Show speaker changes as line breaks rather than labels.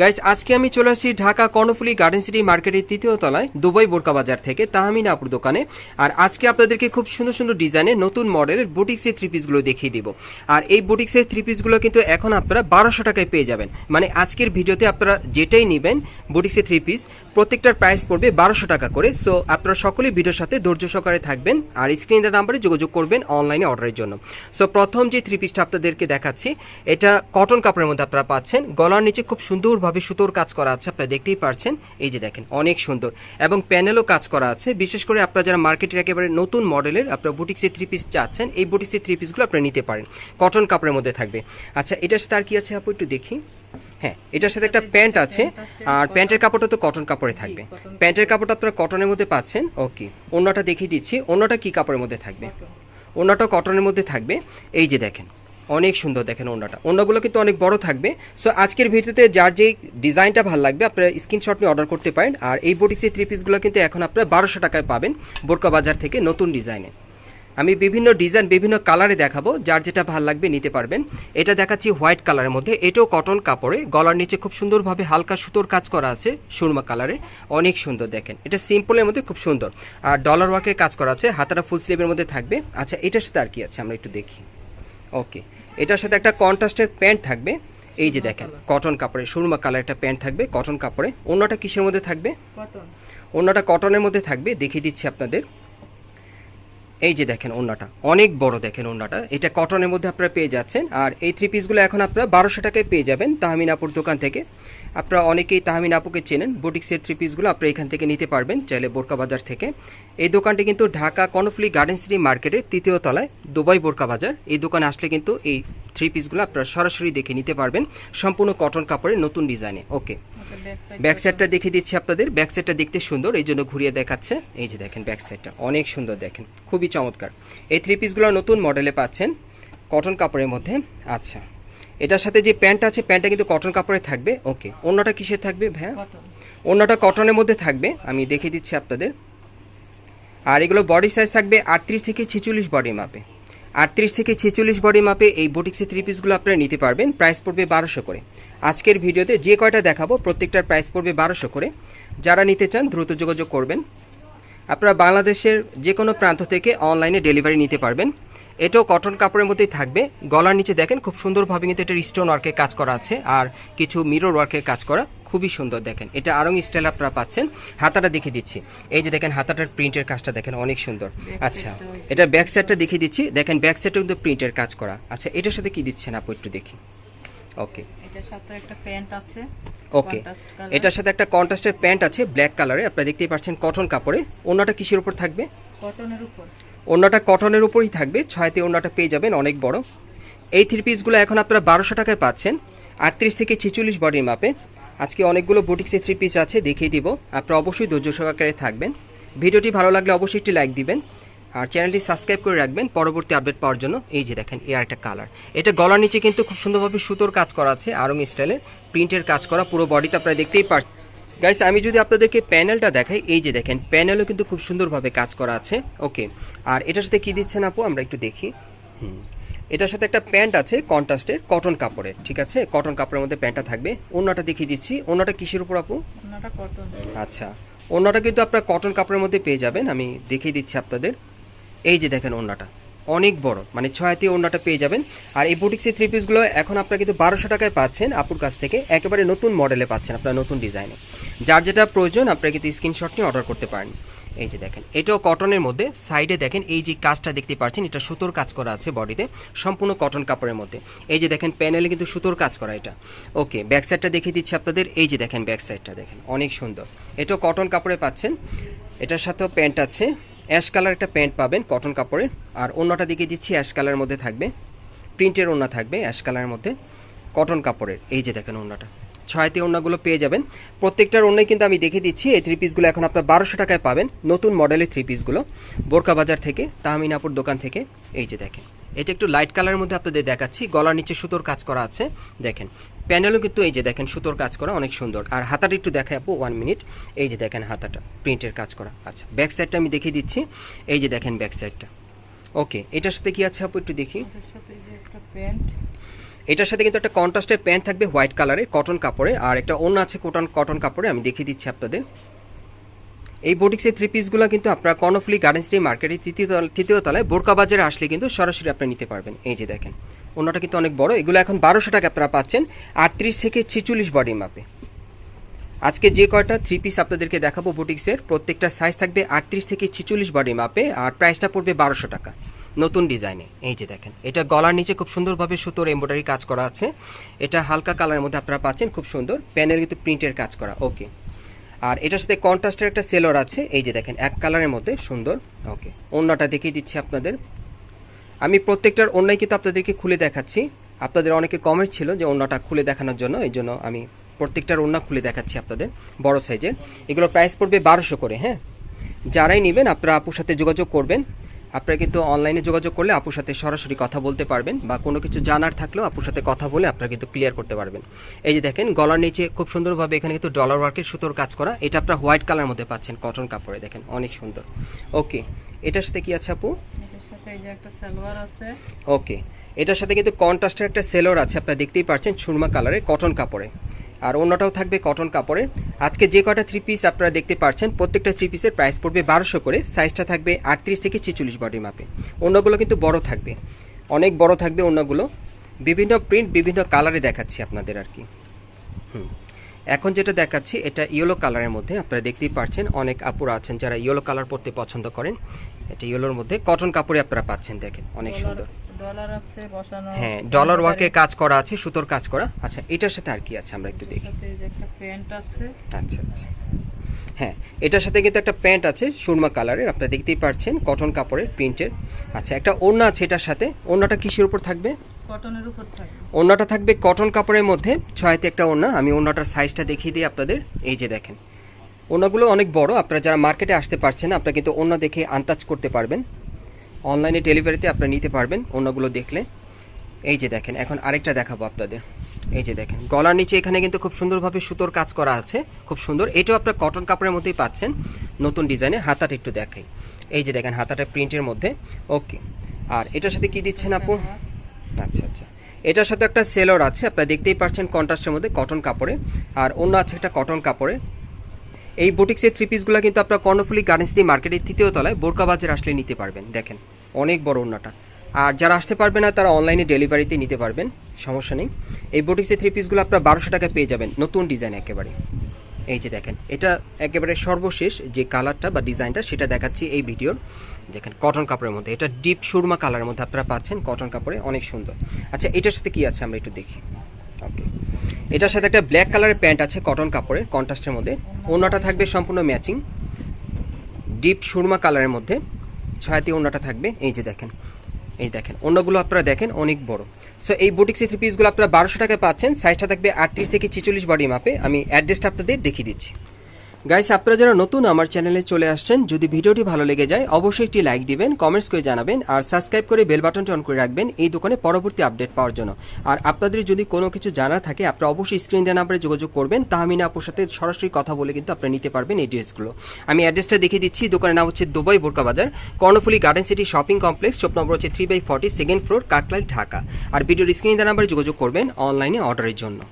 Guys, আজকে আমি চলে আসছি ঢাকা কর্ণফুলি গার্ডেন সিটি মার্কেটের তৃতীয় তলায়, দুবাই বোরকা বাজার থেকে তাহমিনা আপুর দোকানে। আর আজকে আপনাদেরকে খুব সুন্দর সুন্দর ডিজাইনের নতুন মডেলের বুটিক্সের থ্রি পিসগুলো দেখিয়ে দিব। আর এই বুটিক্সের থ্রি পিসগুলো কিন্তু এখন আপনারা বারোশো টাকায় পেয়ে যাবেন। মানে আজকের ভিডিওতে আপনারা যেটাই নেবেন বুটিক্সের থ্রি পিস প্রত্যেকটার প্রাইস পড়বে বারোশো টাকা করে। সো আপনারা সকলে ভিডিওর সাথে ধৈর্য সহকারে থাকবেন আর স্ক্রিনের নাম্বারে যোগাযোগ করবেন অনলাইনে অর্ডারের জন্য। সো প্রথম যে থ্রি পিসটা আপনাদেরকে দেখাচ্ছি, এটা কটন কাপড়ের মধ্যে আপনারা পাচ্ছেন। গলার নিচে খুব সুন্দরভাবে সুতোর কাজ করা আছে আপনারা দেখতেই পারছেন। এই যে দেখেন অনেক সুন্দর। এবং প্যানেলও কাজ করা আছে। বিশেষ করে আপনারা যারা মার্কেটের একেবারে নতুন মডেলের আপনারা বুটিক্সের থ্রি পিস চাচ্ছেন এই বুটিক্সের থ্রি পিসগুলো আপনারা নিতে পারেন। কটন কাপড়ের মধ্যে থাকবে। আচ্ছা এটার সাথে আর কি আছে আপু একটু দেখি? হ্যাঁ এটার সাথে একটা প্যান্ট আছে। আর প্যান্টের কাপড়টা তো কটন কাপড়ে থাকবে। প্যান্টের কাপড়টা আপনারা কটনের মধ্যে পাচ্ছেন। ওকে অন্যটা দেখিয়ে দিচ্ছি। অন্যটা কি কাপড়ের মধ্যে থাকবে? অন্যটা কটনের মধ্যে থাকবে। এই যে দেখেন অনেক সুন্দর দেখেন ওনাটা ওনাগুলো কিন্তু অনেক বড় থাকবে। সো আজকের ভিডিওতে যার যেই ডিজাইনটা ভালো লাগবে, আপনারা স্ক্রিনশট নিয়ে অর্ডার করতে পারেন। আর এই বুটিক্সের থ্রি পিসগুলো কিন্তু এখন আপনারা বারোশো টাকায় পাবেন বোরকা বাজার থেকে নতুন ডিজাইনে আমি বিভিন্ন ডিজাইন বিভিন্ন কালারে দেখাবো। যার যেটা ভালো লাগবে নিতে পারবেন। এটা দেখাচ্ছি হোয়াইট কালারের মধ্যে। এটাও কটন কাপড়ে। গলার নিচে খুব সুন্দরভাবে হালকা সুতোর কাজ করা আছে সুরমা কালারে অনেক সুন্দর দেখেন। এটা সিম্পলের মধ্যে খুব সুন্দর। আর ডলার ওয়ার্কের কাজ করা আছে। হাতাটা ফুল স্লিভের মধ্যে থাকবে। আচ্ছা এটার সাথে আর কি আছে? আমরা একটু দেখি। ওকে এটার সাথে একটা কন্ট্রাস্টের প্যান্ট থাকবে। এই যে দেখেন কটন কাপড়ে সুরমা কালার একটা প্যান্ট থাকবে কটন কাপড়ে। অন্যটা কিসের মধ্যে থাকবে? অন্যটা কটনের মধ্যে থাকবে। দেখিয়ে দিচ্ছি আপনাদের। এই যে দেখেন ওন্নাটা অনেক বড় দেখেন ওন্নাটা এটা কটনের মধ্যে আপনারা পেয়ে যাচ্ছেন। আর এই থ্রি পিসগুলো এখন আপনারা বারোশো টাকায় পেয়ে যাবেন তাহমিন আপুর দোকান থেকে। আপনারা অনেকেই তাহমিন আপুকে চেনেন বুটিক্সের থ্রি পিসগুলো আপনারা এখান থেকে নিতে পারবেন চাইলে বোরকা বাজার থেকে। এই দোকানটি কিন্তু ঢাকা কর্ণফুলি গার্ডেন সিটি মার্কেটের তৃতীয় তলায়, দুবাই বোরকা বাজার। এই দোকানে আসলে কিন্তু এই থ্রি পিসগুলো আপনারা সরাসরি দেখে নিতে পারবেন। সম্পূর্ণ কটন কাপড়ের নতুন ডিজাইনে ওকে ব্যাক সাইডটা দেখিয়ে দিচ্ছি আপনাদের। ব্যাক সাইডটা দেখতে সুন্দর এই জন্য ঘুরিয়ে দেখাচ্ছে। এই যে দেখেন ব্যাক সাইডটা অনেক সুন্দর দেখেন খুবই চমৎকার। এই থ্রি পিসগুলো নতুন মডেলে পাচ্ছেন কটন কাপড়ের মধ্যে। আচ্ছা এটার সাথে যে প্যান্ট আছে প্যান্টটা কিন্তু কটন কাপড়ে থাকবে। ওকে অন্যটা কিসের থাকবে ভ্যা অন্যটা কটনের মধ্যে থাকবে আমি দেখিয়ে দিচ্ছি আপনাদের। আর এগুলো বডি সাইজ থাকবে আটত্রিশ থেকে ছেচল্লিশ বডি মাপে আটত্রিশ থেকে ছেচল্লিশ বডি মাপে এই বুটিক্সের থ্রি পিসগুলো আপনারা নিতে পারবেন। প্রাইস পড়বে বারোশো করে। আজকের ভিডিওতে যে কয়টা দেখাবো, প্রত্যেকটার প্রাইস পড়বে বারোশো করে। যারা নিতে চান, দ্রুত যোগাযোগ করবেন। আপনারা বাংলাদেশের যে কোনো প্রান্ত থেকে অনলাইনে ডেলিভারি নিতে পারবেন। এটাও কটন কাপড়ের মধ্যেই থাকবে। গলার নিচে দেখেন, খুব সুন্দরভাবে কিন্তু এটার স্টোন ওয়ার্কের কাজ করা আছে। আর কিছু মিরর ওয়ার্কের কাজ করা। খুবই সুন্দর দেখেন। এটা আরং স্টাইল আপনারা পাচ্ছেন। হাতাটা দেখে দিচ্ছি। এই যে দেখেন হাতাটার প্রিন্টের কাজটা দেখেন অনেক সুন্দর। আচ্ছা এটা ব্যাক সাইডটা দেখিয়ে দিচ্ছি। দেখেন ব্যাক সাইডটা কিন্তু প্রিন্টের কাজ করা। আচ্ছা এটার সাথে কি দিচ্ছেন আপু একটু দেখি? ওকে
এটার সাথে একটা প্যান্ট আছে
ওকে এটার সাথে একটা কন্ট্রাস্টের প্যান্ট আছে ব্ল্যাক কালারে আপনারা দেখতেই পাচ্ছেন কটন কাপড়ে। অন্যটা কিসের উপর থাকবে?
কটনের উপর।
অন্যটা কটনের উপরই থাকবে। ছয়তে অন্যটা পেয়ে যাবেন অনেক বড়। এই থ্রি পিসগুলো এখন আপনারা বারোশো টাকায় পাচ্ছেন। আটত্রিশ থেকে ছেচল্লিশ বডির মাপে আজকে অনেকগুলো বুটিক্সের থ্রি পিস আছে, দেখিয়ে দিব। আপনারা অবশ্যই ধৈর্য সহকারে থাকবেন। ভিডিওটি ভালো লাগলে অবশ্যই একটি লাইক দিবেন। আর চ্যানেলটি সাবস্ক্রাইব করে রাখবেন পরবর্তী আপডেট পাওয়ার জন্য। এই যে দেখেন, এর একটা কালার এটা গলার নিচে কিন্তু খুব সুন্দরভাবে সুতোর কাজ করা আছে, আরং স্টাইলের প্রিন্টের কাজ করা, পুরো বডিতে আপনারা দেখতেই পাচ্ছেন গাইস আমি যদি আপনাদেরকে প্যানেলটা দেখাই, এই যে দেখেন প্যানেলও কিন্তু খুব সুন্দরভাবে কাজ করা আছে। ওকে আর এটার সাথে কী দিচ্ছেন আপু? আমরা একটু দেখি। হুম এটার সাথে একটা প্যান্ট আছে কন্ট্রাস্টের কটন কাপড়ের ঠিক আছে? কটন কাপড়ের মধ্যে প্যান্টটা থাকবে। অন্যটা দেখিয়ে দিচ্ছি। অন্যটা কিসের উপর আপু? আচ্ছা। অন্যটা কিন্তু আপনার কটন কাপড়ের মধ্যে পেয়ে যাবেন। আমি দেখিয়ে দিচ্ছি আপনাদের। এই যে দেখেন ওন্নাটা অনেক বড়। মানে ছয়তে ওন্নাটা পেয়ে যাবেন। আর এই বুটিক্সের থ্রি পিসগুলো এখন আপনারা কিন্তু বারোশো টাকায় পাচ্ছেন আপুর কাছ থেকে। একেবারে নতুন মডেলে পাচ্ছেন আপনার নতুন ডিজাইনে যার যেটা প্রয়োজন আপনারা কিন্তু স্ক্রিনশট নিয়ে অর্ডার করতে পারেন। এই যে দেখেন, এটাও কটনের মধ্যে। সাইডে দেখেন, এই যে কাজটা দেখতে পাচ্ছেন, এটা সুতোর কাজ করা আছে বডিতে, সম্পূর্ণ কটন কাপড়ের মধ্যে। এই যে দেখেন প্যানেলে কিন্তু সুতোর কাজ করা এটা। ওকে ব্যাক সাইডটা দেখিয়ে দিচ্ছি আপনাদের। এই যে দেখেন ব্যাক সাইডটা দেখেন, অনেক সুন্দর। এটাও কটন কাপড়ে পাচ্ছেন। এটার সাথেও প্যান্ট আছে। অ্যাশ কালার একটা প্যান্ট পাবেন কটন কাপড়ের। আর অন্যটা দেখিয়ে দিচ্ছি অ্যাশ কালারের মধ্যে থাকবে। প্রিন্টের ওড়না থাকবে অ্যাশ কালারের মধ্যে কটন কাপড়ের। এই যে দেখেন ওড়নাটা ছয়তে ওড়নাগুলো পেয়ে যাবেন। প্রত্যেকটার ওড়নাই কিন্তু আমি দেখে দিচ্ছি। এই থ্রি পিসগুলো এখন আপনার বারোশো টাকায় পাবেন। নতুন মডেলের থ্রি পিসগুলো বোরকা বাজার থেকে, তাহমিনাপুর দোকান থেকে। এই যে দেখেন, এটা একটু লাইট কালারের মধ্যে আপনাদের দেখাচ্ছি। গলার নিচে সুতোর কাজ করা আছে। দেখেন প্যানেলও কিন্তু এই যে দেখেন, সুতোর কাজ করা অনেক সুন্দর। আর হাতাটা একটু দেখায় আপু ওয়ান মিনিট এই যে দেখেন হাতাটা প্রিন্টের কাজ করা। আচ্ছা ব্যাক সাইডটা আমি দেখিয়ে দিচ্ছি। এই যে দেখেন ব্যাক সাইডটা ওকে এটার সাথে কি আছে আপু, একটু দেখি।
প্যান্ট।
এটার সাথে কিন্তু একটা কন্ট্রাস্টের প্যান্ট থাকবে হোয়াইট কালারের কটন কাপড়ে আর একটা অন্য আছে কটন কটন কাপড়ে আমি দেখিয়ে দিচ্ছি আপনাদের। এই বোটিক্সের থ্রি পিসগুলো কিন্তু আপনারা কর্ণফুলি গার্ডেন সিটি মার্কেটের তৃতীয় তৃতীয় তলায় বোরকা বাজারে আসলে কিন্তু সরাসরি আপনি নিতে পারবেন। এই যে দেখেন, অন্যটা কিন্তু অনেক বড়। এগুলো এখন বারোশো টাকা আপনারা পাচ্ছেন, আটত্রিশ থেকে ছেচল্লিশ বডি মাপে আজকে যে কয়টা থ্রি পিস আপনাদেরকে দেখাবো বুটিক্সের প্রত্যেকটা সাইজ থাকবে আটত্রিশ থেকে ছেচল্লিশ বডি মাপে আর প্রাইসটা পড়বে বারোশো টাকা। নতুন ডিজাইনে। এই যে দেখেন, এটা গলার নিচে খুব সুন্দরভাবে সুতোর এমব্রয়ডারি কাজ করা আছে। এটা হালকা কালারের মধ্যে আপনারা পাচ্ছেন, খুব সুন্দর। প্যানেল কিন্তু প্রিন্টের কাজ করা ওকে আর এটার সাথে কন্ট্রাস্টের একটা সেলর আছে, এই যে দেখেন, এক কালারের মধ্যে, সুন্দর ওকে অন্যটা দেখিয়ে দিচ্ছি আপনাদের। আমি প্রত্যেকটার অন্যায় কিন্তু আপনাদেরকে খুলে দেখাচ্ছি। আপনাদের অনেকে কমেন্ট ছিল যে অন্যটা খুলে দেখানোর জন্য, এই জন্য আমি প্রত্যেকটার অন্য খুলে দেখাচ্ছি আপনাদের, বড় সাইজের এগুলো প্রাইস পড়বে বারোশো করে হ্যাঁ? যারাই নেবেন, আপনারা আপুর সাথে যোগাযোগ করবেন। আপনারা কিন্তু অনলাইনে যোগাযোগ করলে আপুর সাথে সরাসরি কথা বলতে পারবেন বা কোনো কিছু জানার থাকলেও আপুর সাথে কথা বলে আপনারা কিন্তু ক্লিয়ার করতে পারবেন। এই যে দেখেন গলার নিচে খুব সুন্দরভাবে এখানে কিন্তু ডলার ওয়ার্কের সুতোর কাজ করা। এটা আপনারা হোয়াইট কালার মধ্যে পাচ্ছেন কটন কাপড়ে দেখেন অনেক সুন্দর। ওকে এটার সাথে কি আছে আপু? ওকে এটার সাথে কিন্তু কন্ট্রাস্টের একটা সেলর আছে আপনারা দেখতেই পাচ্ছেন সুরমা কালারের কটন কাপড়ে। আর অন্যটাও থাকবে কটন কাপড়ের। আজকে যে কটা থ্রি পিস আপনারা দেখতে পাচ্ছেন প্রত্যেকটা থ্রি পিসের প্রাইস পড়বে বারোশো করে সাইজটা থাকবে আটত্রিশ থেকে ছেচল্লিশ বডি মাপে অন্যগুলো কিন্তু বড় থাকবে অনেক বড় থাকবে অন্যগুলো। বিভিন্ন প্রিন্ট বিভিন্ন কালারে দেখাচ্ছি আপনাদের আর কি। হুম। এখন যেটা দেখাচ্ছি এটা ইয়েলো কালারের মধ্যে আপনারা দেখতেই পাচ্ছেন অনেক আপুরা আছেন যারা ইয়েলো কালার পরতে পছন্দ করেন। এটা ইয়েলোর মধ্যে কটন কাপড়ে আপনারা পাচ্ছেন দেখেন অনেক সুন্দর।
ডলার আছে বসানো
হ্যাঁ ডলার ওয়ার্কে কাজ করা আছে সুতোর কাজ করা। আচ্ছা এটার সাথে আর কি আছে আমরা একটু দেখি?
একটা প্যান্ট আছে।
আচ্ছা আচ্ছা। হ্যাঁ এটার সাথে কিন্তু একটা প্যান্ট আছে সুরমা কালারের আপনারা দেখতেই পাচ্ছেন কটন কাপড়ের প্রিন্টের। আচ্ছা একটা ওড়না আছে এটার সাথে ওড়নাটা কিসের উপর থাকবে?
কটনের উপর থাকে
ওড়নাটা থাকবে কটন কাপড়ের মধ্যে ছয়তে একটা ওড়না আমি ওড়নাটার সাইজটা দেখিয়ে দিই আপনাদের এই যে দেখেন। ওড়নাগুলো অনেক বড় আপনারা যারা মার্কেটে আসতে পারছেন আপনারা কিন্তু ওড়না দেখে আনটাচ করতে পারবেন। অনলাইনে ডেলিভারিতে আপনারা নিতে পারবেন, অন্যগুলো দেখলে। এই যে দেখেন, এখন আরেকটা দেখাবো আপনাদের। এই যে দেখেন, গলার নিচে এখানে কিন্তু খুব সুন্দরভাবে সুতোর কাজ করা আছে, খুব সুন্দর। এটাও আপনার কটন কাপড়ের মধ্যেই পাচ্ছেন, নতুন ডিজাইনে হাতাটা একটু দেখাই। এই যে দেখেন, হাতাটা প্রিন্টের মধ্যে। ওকে আর এটার সাথে কি দিচ্ছেন আপু? আচ্ছা আচ্ছা। এটার সাথে একটা সেলর আছে, আপনারা দেখতেই পাচ্ছেন কন্ট্রাস্টের মধ্যে কটন কাপড়ে। আর অন্য আছে একটা কটন কাপড়ে। এই বুটিক্সের থ্রি পিসগুলো কিন্তু আপনারা কর্ণফুলি গার্ডেন সিটি মার্কেটের তৃতীয় তলায় বোরকা বাজার আসলে নিতে পারবেন। দেখেন অনেক বড় ওড়নাটা। আর যারা আসতে পারবে না, তারা অনলাইনে ডেলিভারিতে নিতে পারবেন, সমস্যা নেই। এই বুটিক্সের থ্রি পিসগুলো আপনারা বারোশো টাকায় পেয়ে যাবেন, নতুন ডিজাইন একেবারে। এই যে দেখেন, এটা একেবারে সর্বশেষ যে কালারটা বা ডিজাইনটা সেটা দেখাচ্ছি এই ভিডিওর। দেখেন কটন কাপড়ের মধ্যে। এটা ডিপ সুরমা কালারের মধ্যে আপনারা পাচ্ছেন কটন কাপড়ে, অনেক সুন্দর। আচ্ছা এটার সাথে কি আছে? আমরা একটু দেখি। ওকে এটার সাথে একটা ব্ল্যাক কালারের প্যান্ট আছে কটন কাপড়ের কন্ট্রাস্টের মধ্যে। ওনাটা থাকবে সম্পূর্ণ ম্যাচিং ডিপ সুরমা কালারের মধ্যে। ছয়াতি ওনাটা থাকবে। এই যে দেখেন, এই দেখেন অন্যগুলো আপনারা দেখেন অনেক বড়। সো এই বুটিক্সের থ্রি পিসগুলো আপনারা বারোশো টাকায় পাচ্ছেন সাইজটা থাকবে আটত্রিশ থেকে ছেচল্লিশ বডি মাপে আমি অ্যাড্রেসটা আপনাদের দেখিয়ে দিচ্ছি। গাইস আপনারা যারা নতুন আমার চ্যানেলে চলে আসছেন, যদি ভিডিওটি ভালো লেগে যায়, অবশ্যই একটি লাইক দিবেন কমেন্টস করে জানাবেন, আর সাবস্ক্রাইব করে বেল বাটনটি অন করে রাখবেন এই দোকানে পরবর্তী আপডেট পাওয়ার জন্য। আর আপনাদের যদি কোনো কিছু জানার থাকে, আপনারা অবশ্যই স্ক্রিন দেওয়া নাম্বারে যোগাযোগ করবেন, তাহমিনা আপুর সাথে সরাসরি কথা বলে কিন্তু আপনারা নিতে পারবেন এই ড্রেসগুলো আমি অ্যাড্রেসটা দেখিয়ে দিচ্ছি, দোকানের নাম হচ্ছে দুবাই বোরকা বাজার, Karnaphuli garden city shopping complex shop number হচ্ছে three by forty second floor Kakrail, Dhaka. আর ভিডিওর স্ক্রিন দেওয়া নাম্বারে যোগাযোগ করবেন অনলাইনে অর্ডারের জন্য।